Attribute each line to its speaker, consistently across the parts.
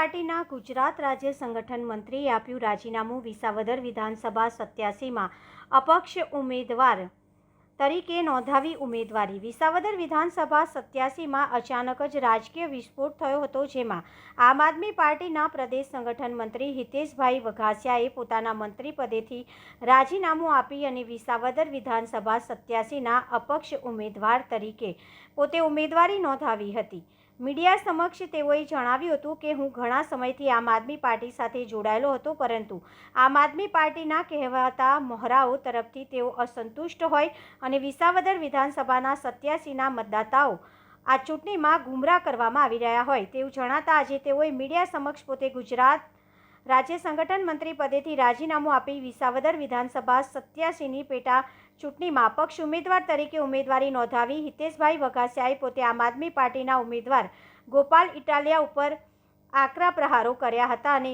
Speaker 1: પાર્ટીના ગુજરાત રાજ્ય સંગઠન મંત્રીએ આપ્યું રાજીનામું વિસાવદર વિધાનસભા સત્યાસીમાં અપક્ષ ઉમેદવાર તરીકે નોંધાવી ઉમેદવારી. વિસાવદર વિધાનસભા સત્યાસીમાં અચાનક જ રાજકીય વિસ્ફોટ થયો હતો, જેમાં આમ આદમી પાર્ટીના પ્રદેશ સંગઠન મંત્રી હિતેશભાઈ વઘાસિયાએ પોતાના મંત્રી પદેથી રાજીનામું આપી અને વિસાવદર વિધાનસભા સત્યાસીના અપક્ષ ઉમેદવાર તરીકે પોતે ઉમેદવારી નોંધાવી હતી. મીડિયા સમક્ષ તેઓએ જણાવ્યું હતું કે હું ઘણા સમયથી આમ આદમી પાર્ટી સાથે જોડાયેલો હતો, પરંતુ આમ આદમી પાર્ટીના કહેવાતા મોહરાઓ તરફથી તેઓ અસંતુષ્ટ હોય અને વિસાવદર વિધાનસભાના સત્યાસીના મતદાતાઓ આ ચૂંટણીમાં ગુમરાહ કરવામાં આવી રહ્યા હોય તેવું જણાતા આજે તેઓએ મીડિયા સમક્ષ પોતે ગુજરાત રાજ્ય સંગઠન મંત્રી પદેથી રાજીનામું આપી વિસાવદર વિધાનસભા સત્યાસીની પેટા ચૂંટણીમાં પક્ષ ઉમેદવાર તરીકે ઉમેદવારી નોંધાવી હિતેશભાઈ વઘાસિયાએ પોતે આમ આદમી પાર્ટીના ઉમેદવાર ગોપાલ ઇટાલિયા ઉપર આકરા પ્રહારો કર્યા હતા અને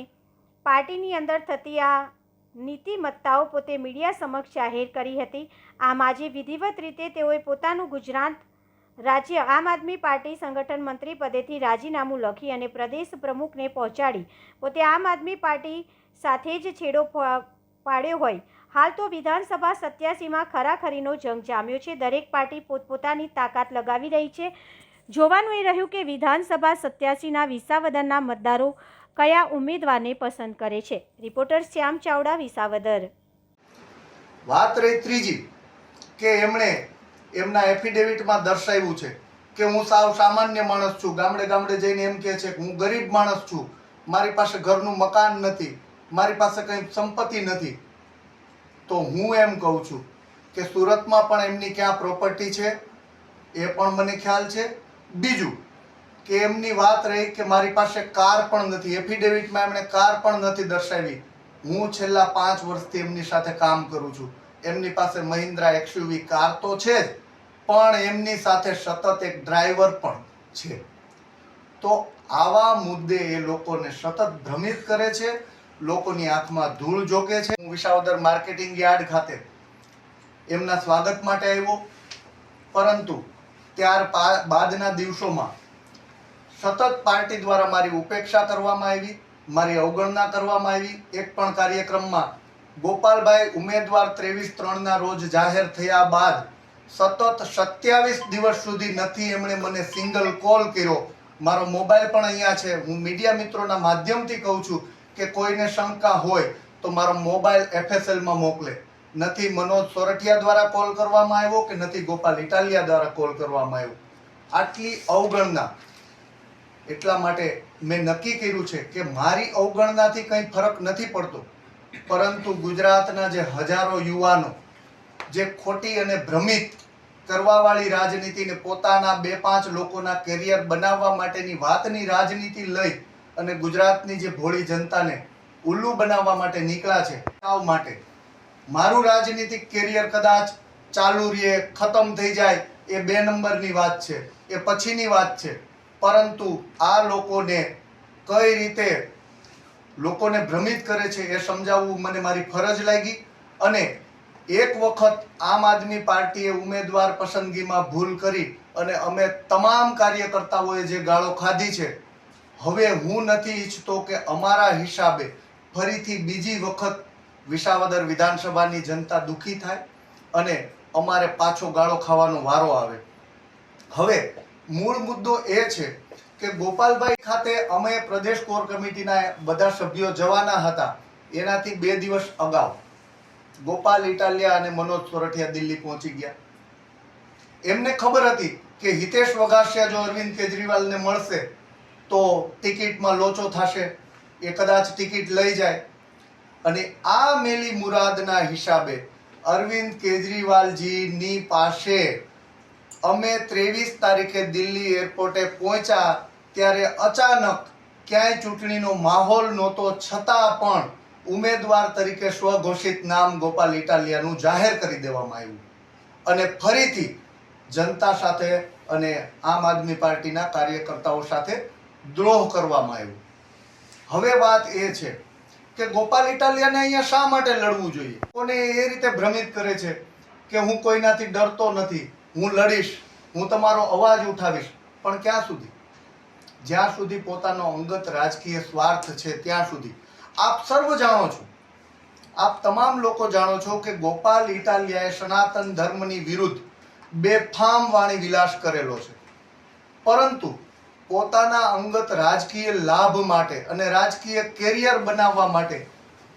Speaker 1: પાર્ટીની અંદર થતી આ નીતિમત્તાઓ પોતે મીડિયા સમક્ષ જાહેર કરી હતી. આમ આજે વિધિવત રીતે તેઓએ પોતાનું ગુજરાત રાજ્ય આમ આદમી પાર્ટી સંગઠન મંત્રી પદેથી રાજીનામું લખી અને પ્રદેશ પ્રમુખને પહોંચાડી પોતે આમ આદમી પાર્ટી સાથે જ છેડો પાડ્યો હોય હાલ તો વિધાનસભા સત્યાસીમાં ખરાખરીનો જંગ જામ્યો છે. દરેક પાર્ટી પોતપોતાની તાકાત લગાવી રહી છે. જોવાનું એ રહ્યું કે વિધાનસભા સત્યાસીના વિસાવદરના મતદારો કયા ઉમેદવારને પસંદ કરે છે? રિપોર્ટર શ્યામ ચાવડા, વિસાવદર.
Speaker 2: વાત રહી ત્રીજી, કે એમણે એમના એફિડેવિટમાં દર્શાવ્યું છે કે હું સાવ સામાન્ય માણસ છું. ગામડે ગામડે જઈને એમ કહે છે કે હું ગરીબ માણસ છું. મારી પાસે ઘરનું મકાન નથી. મારી પાસે કંઈ સંપત્તિ નથી. તો હું એમ કહું છું કે સુરતમાં પણ એમની ક્યાં પ્રોપર્ટી છે, એ પણ મને ખ્યાલ છે. બીજું કે એમની વાત રહી કે મારી પાસે કાર પણ નથી. એફિડેવિટમાં એમણે કાર પણ નથી દર્શાવી. હું છેલ્લા પાંચ વર્ષથી એમની સાથે કામ કરું છું. એમની પાસે મહિન્દ્રા એક્સયુવી કાર તો છે જ, પણ એમની સાથે સતત એક ડ્રાઈવર પણ છે. તો આવા મુદ્દે એ લોકોને સતત ભ્રમિત કરે છે લોકોની આંખમાં ધૂળ જોકે છે. હું વિશાવદર માર્કેટિંગ યાર્ડ ખાતે એમના સ્વાગત માટે આવ્યો. પરંતુ ત્યાર બાદના દિવસોમાં સતત પાર્ટી દ્વારા મારી ઉપેક્ષા કરવામાં આવી, મારી અવગણના કરવામાં આવી. એક પણ કાર્યક્રમમાં ગોપાલભાઈ ઉમેદવાર ત્રેવીસ ત્રણના રોજ જાહેર થયા બાદ સતત સત્યાવીસ દિવસ સુધી નથી એમણે મને સિંગલ કોલ કર્યો. મારો મોબાઈલ પણ અહીંયા છે. હું મીડિયા મિત્રોના માધ્યમથી કહું છું કે કોઈને શંકા હોય તો મારો મોબાઈલ એફએસએલમાં મોકલે. નથી મનોજ સોરઠિયા દ્વારા કોલ કરવામાં આવ્યો કે નથી ગોપાલ ઇટાલિયા દ્વારા કોલ કરવામાં આવ્યો? આટલી અવગણના. એટલા માટે મેં નક્કી કર્યું છે કે મારી અવગણનાથી કંઈ ફરક નથી પડતો. પરંતુ ગુજરાતના જે હજારો યુવાનો, જે ખોટી અને ભ્રમિત કરવાવાળી રાજનીતિને પોતાના બે પાંચ લોકોના કેરિયર બનાવવા માટેની વાતની રાજનીતિ લઈ અને ગુજરાતની જે ભોળી જનતાને ઉલ્લુ બનાવવા માટે નીકળ્યા છે આવ માટે. મારું રાજનીતિક કેરિયર કદાચ ચાલુ રહે, ખતમ થઈ જાય, એ બે નંબરની વાત છે, એ પછીની વાત છે. પરંતુ આ લોકોને કઈ રીતે લોકોને ભ્રમિત કરે છે એ સમજાવવું મને મારી ફરજ લાગી અને એક વખત આમ આદમી પાર્ટીએ ઉમેદવાર પસંદગીમાં ભૂલ કરી અને અમે તમામ કાર્યકર્તાઓએ જે ગાળો ખાધી છે હવે હું નથી ઈચ્છતો કે અમારા હિસાબે ફરીથી બીજી વખત વિસાવદર વિધાનસભાની જનતા દુઃખી થાય અને અમારે પાછો ગાળો ખાવાનો વારો આવે. હવે મૂળ મુદ્દો એ છે કે ગોપાલભાઈ ખાતે અમે પ્રદેશ કોર કમિટીના બધા સભ્યો જવાના હતા. એનાથી બે દિવસ અગાઉ ગોપાલ ઇટાલિયા અને મનોજ સોરઠિયા દિલ્હી પહોંચી ગયા. એમને ખબર હતી કે હિતેશ વઘાસિયા જો અરવિંદ કેજરીવાલને મળશે તો ટિકિટમાં લોચો થશે. એ કદાચ ટિકિટ લઈ જાય. અને આ મેલી મુરાદના હિસાબે અરવિંદ કેજરીવાલજીની પાસે અમે ત્રેવીસ તારીખે દિલ્હી એરપોર્ટે પહોંચ્યા ત્યારે અચાનક ક્યાંય ચૂંટણીનો માહોલ નહોતો, છતાં પણ ઉમેદવાર તરીકે સ્વઘોષિત નામ ગોપાલ ઇટાલિયાનું જાહેર કરી દેવામાં આવ્યું. અને ફરીથી જનતા સાથે અને આમ આદમી પાર્ટીના કાર્યકર્તાઓ સાથે દ્રોહ કરવામાં આવ્યો. હવે વાત એ છે કે ગોપાલ ઇટાલિયાને અહીંયા શા માટે લડવું જોઈએ? કોને એ રીતે ભ્રમિત કરે છે કે હું કોઈનાથી ડરતો નથી, હું લડીશ, હું તમારો અવાજ ઉઠાવીશ, પણ ક્યાં સુધી? જ્યાં સુધી પોતાનો અંગત રાજકીય સ્વાર્થ છે ત્યાં સુધી. આપ સર્વ જાણો છો, આપ તમામ લોકો જાણો છો કે ગોપાલ ઇટાલિયાએ સનાતન ધર્મની વિરુદ્ધ બેફામ વાણી વિલાસ કરેલો છે. પરંતુ પોતાના અંગત રાજકીય લાભ માટે અને રાજકીય કેરિયર બનાવવા માટે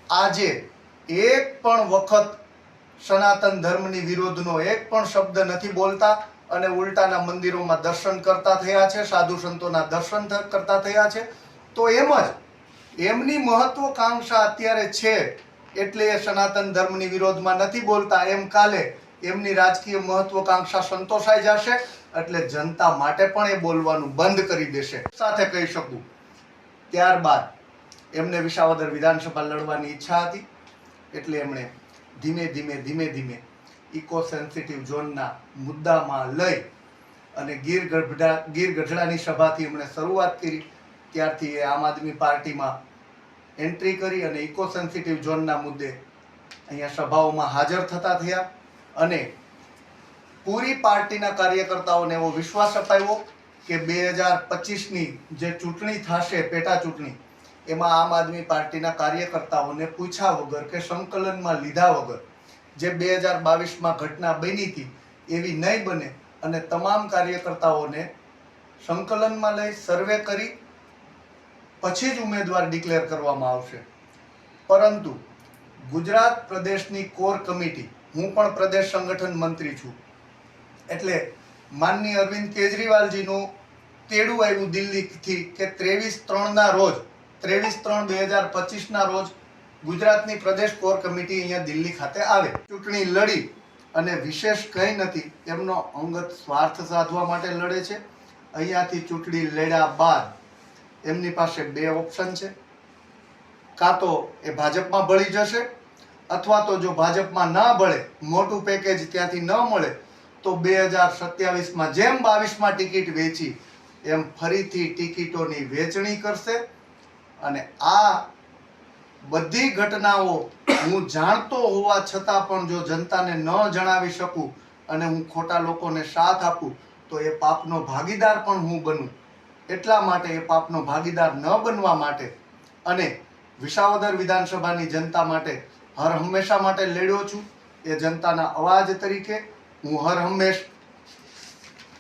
Speaker 2: આજે એક પણ વખત સનાતન ધર્મની વિરોધનો એક પણ શબ્દ નથી બોલતા અને ઉલટાના મંદિરોમાં દર્શન કરતા થયા છે, સાધુ સંતોના દર્શન કરતા થયા છે. તો એમ જ એમની મહત્વકાંક્ષા અત્યારે છે એટલે એ સનાતન ધર્મની વિરોધમાં નથી બોલતા. એમ કાલે એમની રાજકીય મહત્વકાંક્ષા સંતોષાઈ જશે. એટલે જનતા માટે પણ એ બોલવાનું બંધ કરી દેશે. સાથે કહી શકું, ત્યારબાદ એમને વિસાવદર વિધાનસભા લડવાની ઈચ્છા હતી, એટલે એમણે ધીમે ધીમે ધીમે ધીમે ઇકો સેન્સિટિવ ઝોનના મુદ્દામાં લઈ અને ગીર ગઢડા, ગીર ગઢડાની સભાથી એમણે શરૂઆત કરી. ત્યારથી એ આમ આદમી પાર્ટીમાં એન્ટ્રી કરી અને ઇકો સેન્સિટિવ ઝોનના મુદ્દે અહીંયા સભાઓમાં હાજર થતા થયા અને પૂરી પાર્ટીના કાર્યકર્તાઓને એવો વિશ્વાસ અપાયો કે બે હજાર પચીસની જે ચૂંટણી થશે, પેટા ચૂંટણી, એમાં આમ આદમી પાર્ટીના કાર્યકર્તાઓને પૂછ્યા વગર કે સંકલનમાં લીધા વગર જે બે હજાર બાવીસમાં ઘટના બની હતી, એવી નહીં બને અને તમામ કાર્યકર્તાઓને સંકલનમાં લઈ સર્વે કરી, પછી જ ઉમેદવાર ડિક્લેર કરવામાં આવશે. પરંતુ ગુજરાત પ્રદેશની કોર કમિટી, હું પણ પ્રદેશ સંગઠન મંત્રી છું એટલે માનનીય અરવિંદ કેજરીવાલજીનું તેડું આવ્યું દિલ્હીથી કે ત્રેવીસ ત્રણના રોજ, ત્રેવીસ ત્રણ બે હજાર પચીસના રોજ ગુજરાતની પ્રદેશ કોર કમિટી અહીંયા દિલ્હી ખાતે આવે. ચૂંટણી લડી અને વિશેષ કંઈ નથી, એમનો અંગત સ્વાર્થ સાધવા માટે લડે છે. અહીંયાથી ચૂંટણી લડ્યા બાદ એમની પાસે બે ઓપ્શન છે. કાં તો એ ભાજપમાં ભળી જશે, અથવા તો જો ભાજપમાં ન ભળે, મોટું પેકેજ ત્યાંથી ન મળે તો બે હજાર સત્યાવીસમાં જેમ બાવીસમાં ટિકિટ વેચી, એમ ફરીથી ટિકિટોની વેચણી કરશે. અને આ બધી ઘટનાઓ હું જાણતો હોવા છતાં પણ જો જનતાને ન જણાવી શકું અને હું ખોટા લોકોને સાથ આપું, તો એ પાપનો ભાગીદાર પણ હું બનું. એટલા માટે એ પાપનો ભાગીદાર ન બનવા માટે અને વિસાવદર વિધાનસભાની જનતા માટે હર હંમેશા માટે લડ્યો છું. એ જનતાના અવાજ તરીકે હું હર હંમેશ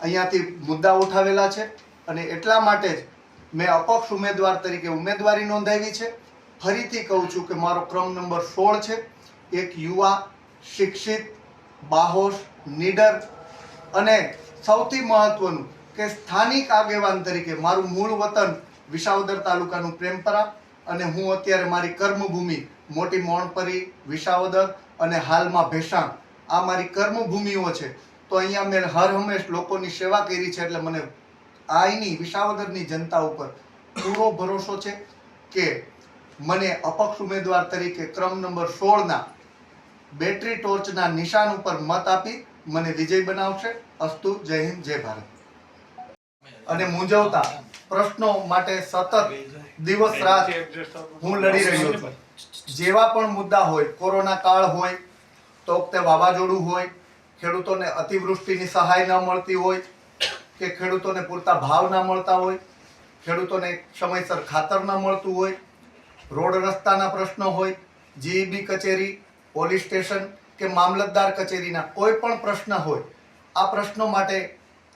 Speaker 2: અહીંયાથી મુદ્દા ઉઠાવેલા છે અને એટલા માટે જ મેં અપક્ષ ઉમેદવાર તરીકે ઉમેદવારી નોંધાવી છે. ફરીથી કહું છું કે મારો ક્રમ નંબર સોળ છે. એક યુવા, શિક્ષિત, બાહોશ, નીડર અને સૌથી મહત્વનું કે સ્થાનિક આગેવાન તરીકે મારું મૂળ વતન વિસાવદર તાલુકાનું પ્રેમપરા અને હું અત્યારે મારી કર્મભૂમિ મોટી મોણપરી, વિસાવદર અને હાલમાં ભેસાણ આ મારી કર્મભૂમિઓ છે. તો અહીંયા મેં હર હંમેશ લોકોની સેવા કરી છે એટલે મને આઈની, વિસાવદરની જનતા ઉપર પૂરો ભરોસો છે કે મને અપક્ષ ઉમેદવાર તરીકે ક્રમ નંબર સોળના બેટરી ટોર્ચના નિશાન ઉપર મત આપી મને વિજય બનાવશે. અસ્તુ, જય હિન્દ, જય ભારત. અને મૂંઝવતા પ્રશ્નો માટે સતત દિવસ રાત હું લડી રહ્યો છું. જેવા પણ મુદ્દા હોય, કોરોના કાળ હોય તો વખતે વાવાઝોડું હોય, ખેડૂતોને અતિવૃષ્ટિની સહાય ન મળતી હોય, કે ખેડૂતોને પૂરતા ભાવ ના મળતા હોય, ખેડૂતોને સમયસર ખાતર ન મળતું હોય, રોડ રસ્તાના પ્રશ્નો હોય જીઈબી કચેરી, પોલીસ સ્ટેશન કે મામલતદાર કચેરીના કોઈ પણ પ્રશ્ન હોય, આ પ્રશ્નો માટે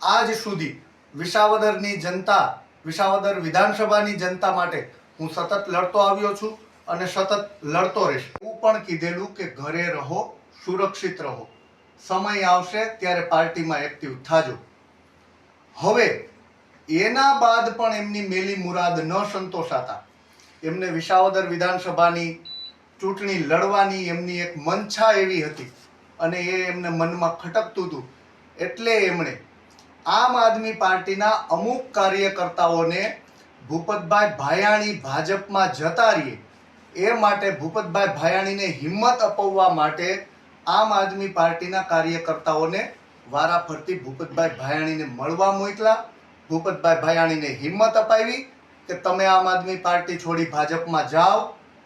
Speaker 2: આજ સુધી વિસાવદરની જનતા, વિસાવદર વિધાનસભાની જનતા માટે હું સતત લડતો આવ્યો છું અને સતત લડતો રહીશ. એવું પણ કીધેલું કે ઘરે રહો સુરક્ષિત રહો. સમય આવશે ત્યારે પાર્ટીમાં એક્ટિવ થાજો. હવે, એના બાદ પણ એમની મેલી મુરાદ ન સંતોષાતા. એમને વિસાવદર વિધાનસભાની ચૂંટણી લડવાની એમની એક મનછા એવી હતી અને એ એમને મનમાં ખટકતું હતું. એટલે એમણે આમ આદમી પાર્ટીના અમુક કાર્યકર્તાઓને ભૂપતભાઈ ભાયાણી ભાજપમાં જતા રહીએ. એ માટે ભૂપતભાઈ ભાયાણીને હિંમત અપાવવા માટે આમ આદમી પાર્ટીના કાર્યકર્તાઓને વારાફરતી ભૂપતભાઈ ભાયાણીને મળવા મોકલા, ભૂપતભાઈ ભાયાણીને હિંમત અપાવી કે તમે આમ આદમી પાર્ટી છોડી ભાજપમાં જાઓ,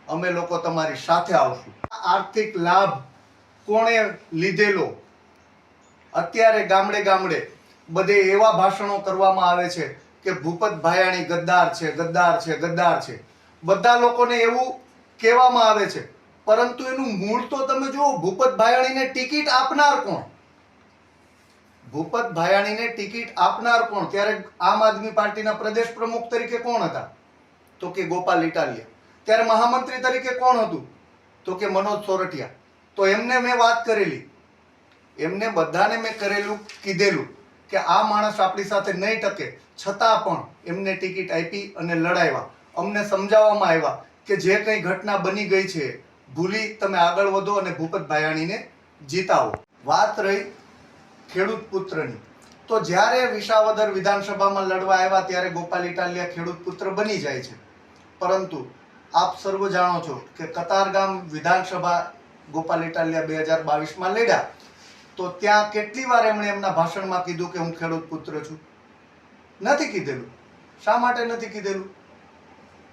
Speaker 2: અમે લોકો તમારી સાથે આવશું. આર્થિક લાભ કોણે લીધેલો? અત્યારે ગામડે ગામડે બધે એવા ભાષણો કરવામાં આવે છે કે ભૂપત ભાયાણી ગદ્દાર છે ગદ્દાર છે ગદ્દાર છે. બધા લોકોને એવું કહેવામાં આવે છે પરંતુ એનું મૂળ તો તમે જુઓ, ભૂપત ભાયાણીને ટિકિટ આપનાર કોણ? ભૂપત ભાયાણીને ટિકિટ આપનાર કોણ? ત્યારે આમ આદમી પાર્ટીના પ્રદેશ પ્રમુખ તરીકે કોણ હતા? તો કે ગોપાલ ઇટાલિયા. ત્યારે મહામંત્રી તરીકે કોણ હતું? તો કે મનોજ સોરઠિયા. તો એમને મેં વાત કરેલી. એમને બધાને મેં કરેલું, કીધેલું કે આ માણસ આપણી સાથે નહીં ટકે. છતાં પણ એમને ટિકિટ આપી અને લડાવ્યા. અમને સમજાવવામાં આવ્યા કે જે કંઈ ઘટના બની ગઈ છે ભૂલી તમે આગળ વધો અને ભૂપત ભાયાણીને જીતાવો. વાત રહી ખેડૂત પુત્રની. તો જ્યારે વિસાવદર વિધાનસભામાં લડવા આવ્યા ત્યારે ગોપાલ ઇટાલિયા ખેડૂત પુત્ર બની જાય છે. પરંતુ આપ સર્વ જાણો છો કે કતારગામ વિધાનસભા ગોપાલ ઇટાલિયા બે હજાર બાવીસમાં લડ્યા. તો ત્યાં કેટલી વાર એમણે એમના ભાષણમાં કીધું કે હું ખેડૂત પુત્ર છું? નથી કીધેલું. શા માટે નથી કીધેલું?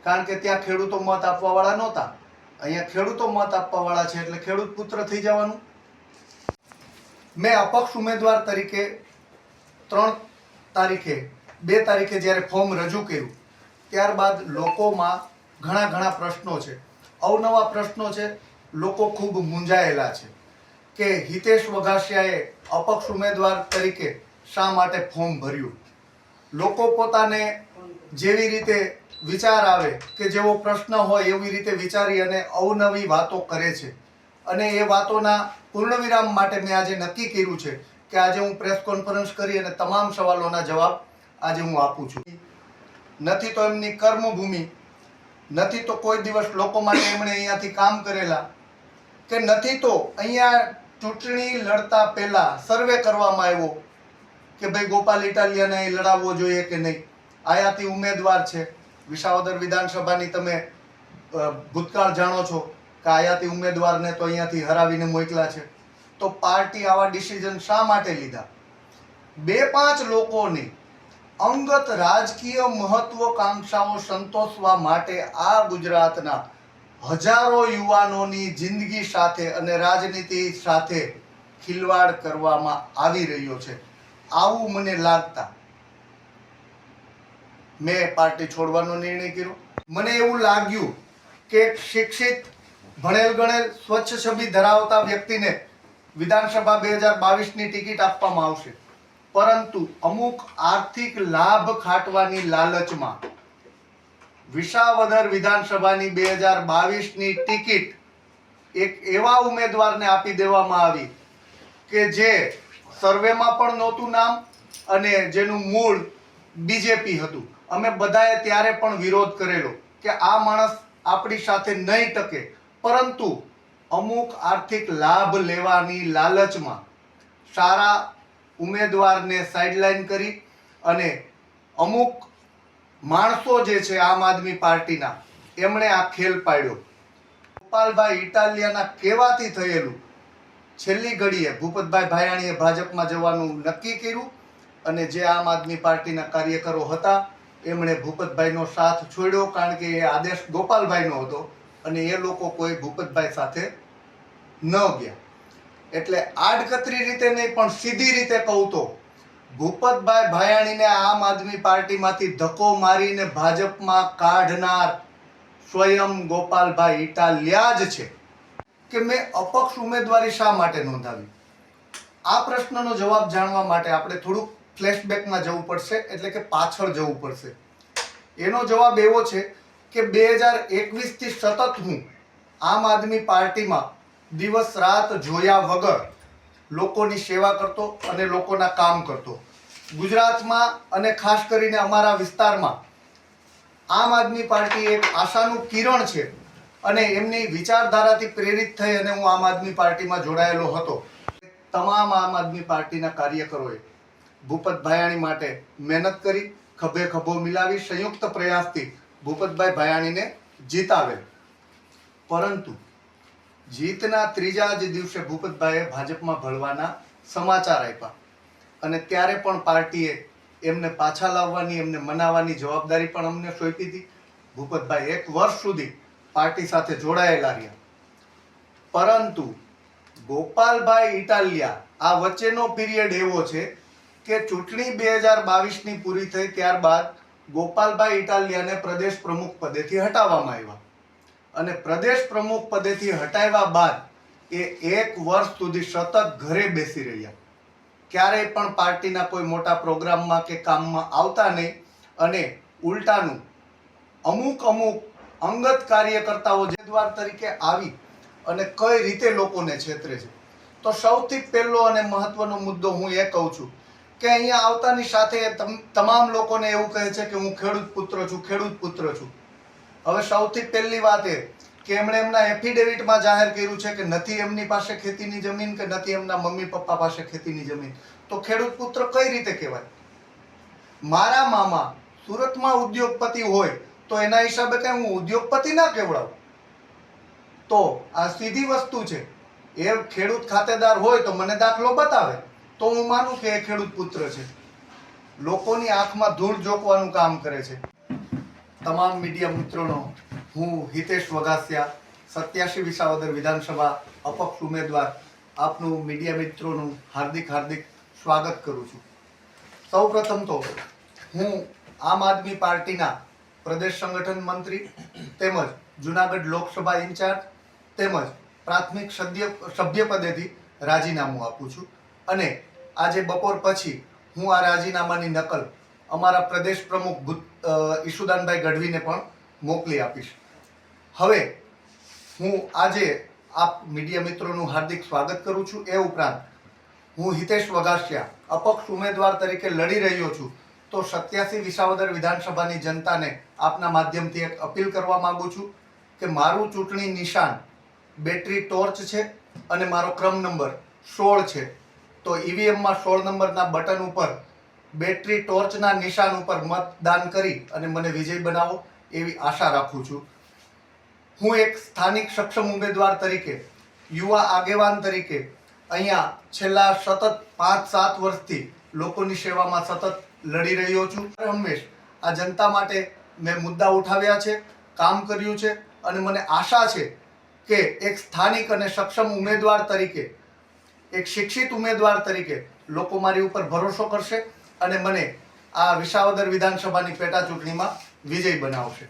Speaker 2: કારણ કે ત્યાં ખેડૂતો મત આપવાવાળા નહોતા. અહીંયા ખેડૂતો મત આપવાવાળા છે એટલે ખેડૂત પુત્ર થઈ જવાનું. મેં અપક્ષ ઉમેદવાર તરીકે ત્રણ તારીખે, બે તારીખે જ્યારે ફોર્મ રજૂ કર્યું, ત્યારબાદ લોકોમાં ઘણા ઘણા પ્રશ્નો છે. અવનવા પ્રશ્નો છે. લોકો ખૂબ મૂંઝાયેલા છે કે હિતેશ વઘાસિયાએ અપક્ષ ઉમેદવાર તરીકે શા માટે ફોર્મ ભર્યું? લોકો પોતાને જેવી રીતે વિચાર આવે કે જેવો પ્રશ્ન હોય એવી રીતે વિચારી અને અવનવી વાતો કરે છે. અને એ વાતોના પૂર્ણવિરામ માટે મેં આજે નક્કી કર્યું છે કે આજે હું પ્રેસ કોન્ફરન્સ કરી અને તમામ સવાલોના જવાબ આજે હું આપું છું. નથી તો એમની કર્મભૂમિ, નથી તો કોઈ દિવસ લોકો માટે એમણે અહીંયાથી કામ કરેલા, કે નથી તો અહીંયા ચૂંટણી લડતા પહેલાં સર્વે કરવામાં આવ્યો કે ભાઈ ગોપાલ ઇટાલિયાને લડાવવો જોઈએ કે નહીં? આયાતી ઉમેદવાર છે. વિસાવદર વિધાનસભાની તમે ભૂતકાળ જાણો છો કે આયાતી ઉમેદવારને તો અહીંયાથી હરાવીને મોકલા છે. તો પાર્ટી આવા ડિસિઝન શા માટે લીધા? બે પાંચ લોકોની અંગત રાજકીય મહત્વકાંક્ષાઓ સંતોષવા માટે આ ગુજરાતના હજારો યુવાનોની જિંદગી સાથે અને રાજનીતિ સાથે ખિલવાડ કરવામાં આવી રહ્યો છે. આવું મને લાગતા મેં પાર્ટી છોડવાનો નિર્ણય કર્યો. મને એવું લાગ્યું કે શિક્ષિત, ભણેલ ગણેલ, સ્વચ્છ છબી ધરાવતા વ્યક્તિને વિધાનસભા બે હજાર બાવીસની ટિકિટ આપવામાં આવશે. પરંતુ અમુક આર્થિક લાભ ખાટવાની લાલચમાં વિસાવદર વિધાનસભાની બે હજાર બાવીસની ટિકિટ એક એવા ઉમેદવારને આપી દેવામાં આવી કે જે સર્વેમાં પણ નહોતું નામ અને જેનું મૂળ બીજેપી હતું. અમે બધાએ ત્યારે પણ વિરોધ કરેલો કે આ માણસ આપણી સાથે નહીં ટકે. પરંતુ અમુક આર્થિક લાભ લેવાની લાલચમાં સારા ઉમેદવારને સાઇડલાઇન કરી અને અમુક માણસો જે છે આમ આદમી પાર્ટીના, એમણે આ ખેલ પાડ્યો. ગોપાલભાઈ ઇટાલિયાના કહેવાથી થયેલું. છેલ્લી ઘડીએ ભૂપતભાઈ ભાયાણીએ ભાજપમાં જવાનું નક્કી કર્યું અને જે આમ આદમી પાર્ટીના કાર્યકરો હતા એમણે ભૂપતભાઈનો સાથ છોડ્યો કારણ કે એ આદેશ ગોપાલભાઈનો હતો અને એ લોકો કોઈ ભૂપતભાઈ સાથે ન ગયા. એટલે આડકતરી રીતે નહીં, પણ સીધી રીતે કહું તો, ભૂપતભાઈ ભાયાણીને આમ આદમી પાર્ટીમાંથી ધક્કો મારીને ભાજપમાં કાઢનાર સ્વયં ગોપાલભાઈ ઇટાલિયા જ છે કે મેં અપક્ષ ઉમેદવારી શા માટે નોંધાવી? આ પ્રશ્નનો જવાબ જાણવા માટે આપણે થોડુંક ફ્લેશબેકમાં જવું પડશે, એટલે કે પાછળ જવું પડશે. એનો જવાબ એવો છે કે બે હજાર એકવીસથી સતત હું આમ આદમી પાર્ટીમાં દિવસ રાત જોયા વગર લોકોની સેવા કરતો અને લોકોના કામ કરતો. ગુજરાતમાં અને ખાસ કરીને અમારા વિસ્તારમાં આમ આદમી પાર્ટી એક આશાનું કિરણ છે અને એમની વિચારધારાથી પ્રેરિત થઈ અને હું આમ આદમી પાર્ટીમાં જોડાયેલો હતો. તમામ આમ આદમી પાર્ટીના કાર્યકરોએ ભૂપત ભાયાણી માટે મહેનત કરી, ખભે ખભો મિલાવી સંયુક્ત પ્રયાસથી ભૂપતભાઈ ભાયાણીને જીતાવેલ. પરંતુ જીતના ત્રીજા જ દિવસે ભૂપતભાઈએ ભાજપમાં ભળવાના સમાચાર આપ્યા અને ત્યારે પણ પાર્ટીએ એમને પાછા લાવવાની, એમને મનાવવાની જવાબદારી પણ અમને સોંપી હતી. ભૂપતભાઈ એક વર્ષ સુધી પાર્ટી સાથે જોડાયેલા રહ્યા. પરંતુ ગોપાલભાઈ ઇટાલિયા આ વચ્ચેનો પીરિયડ એવો છે કે ચૂંટણી બે હજાર બાવીસની પૂરી થઈ ત્યારબાદ ગોપાલભાઈ ઇટાલિયાને પ્રદેશ પ્રમુખ પદેથી હટાવવામાં આવ્યા. અને પ્રદેશ પ્રમુખ પદેથી હટાવ્યા બાદ એ એક વર્ષ સુધી સતત ઘરે બેસી રહ્યા. ક્યારેય પણ પાર્ટીના કોઈ મોટા પ્રોગ્રામમાં કે કામમાં આવતા નહીં અને ઉલટાનું અમુક અમુક અંગત કાર્યકર્તાઓ ઉમેદવાર તરીકે આવી અને કઈ રીતે લોકોને છેતરે છે. તો સૌથી પહેલો અને મહત્વનો મુદ્દો હું એ કહું છું કે અહીંયા આવતાની સાથે તમ- તમામ લોકોને એવું કહે છે કે હું ખેડૂત પુત્ર છું, ખેડૂત પુત્ર છું. હવે સૌથી પહેલી વાત એ કે એમણે એમના એફિડેવિટમાં જાહેર કર્યું છે કે નથી એમની પાસે ખેતીની જમીન કે નથી એમના મમ્મી પપ્પા પાસે ખેતીની જમીન. તો ખેડૂત પુત્ર કઈ રીતે કહેવાય? મારા મામા સુરતમાં ઉદ્યોગપતિ હોય તો એના હિસાબે કઈ હું ઉદ્યોગપતિ ના કેવડાવું? તો આ સીધી વસ્તુ છે. એ ખેડૂત ખાતેદાર હોય તો મને દાખલો બતાવે. તો હું માનું કે એ ખેડૂત પુત્ર છે. લોકોની આંખમાં ધૂળ જોકવાનું કામ કરે છે. તમામ મીડિયા મિત્રોનો હું હિતેશ વઘાસિયા સત્યાસી વિસાવદર વિધાનસભા અપક્ષ ઉમેદવાર, આપનું મીડિયા મિત્રોનું હાર્દિક હાર્દિક સ્વાગત કરું છું. સૌપ્રથમ તો હું આમ આદમી પાર્ટીના પ્રદેશ સંગઠન મંત્રી, તેમજ જુનાગઢ લોકસભા ઇન્ચાર્જ, તેમજ પ્રાથમિક સભ્ય સભ્યપદેથી રાજીનામું આપું છું. અને આજે બપોર પછી હું આ રાજીનામાની નકલ અમારા પ્રદેશ પ્રમુખ ઈશુદાનભાઈ ગઢવીને પણ મોકલી આપીશ. હવે હું આજે આપ મીડિયા મિત્રોનું હાર્દિક સ્વાગત કરું છું. એ ઉપરાંત હું હિતેશ વઘાસિયા, અપક્ષ ઉમેદવાર તરીકે લડી રહ્યો છું, તો સત્યાસી વિસાવદર વિધાનસભાની જનતાને આપના માધ્યમથી એક અપીલ કરવા માગું છું કે મારું ચૂંટણી નિશાન બેટરી ટોર્ચ છે અને મારો ક્રમ નંબર સોળ છે. તો ઈવીએમમાં સોળ નંબરના બટન ઉપર બેટરી ટોર્ચના નિશાન ઉપર મતદાન કરી અને મને વિજય બનાવો એવી આશા રાખું છું. હું એક સ્થાનિક સક્ષમ ઉમેદવાર તરીકે, યુવા આગેવાન તરીકે અહીંયા છેલ્લા સતત પાંચ સાત વર્ષથી લોકોની સેવામાં સતત લડી રહ્યો છું. હંમેશ આ જનતા માટે મેં મુદ્દા ઉઠાવ્યા છે, કામ કર્યું છે અને મને આશા છે કે એક સ્થાનિક અને સક્ષમ ઉમેદવાર તરીકે એક શિક્ષિત ઉમેદવાર તરીકે લોકો મારી ઉપર ભરોસો કરશે અને મને આ વિસાવદર વિધાનસભાની પેટા ચૂંટણીમાં વિજય બનાવશે.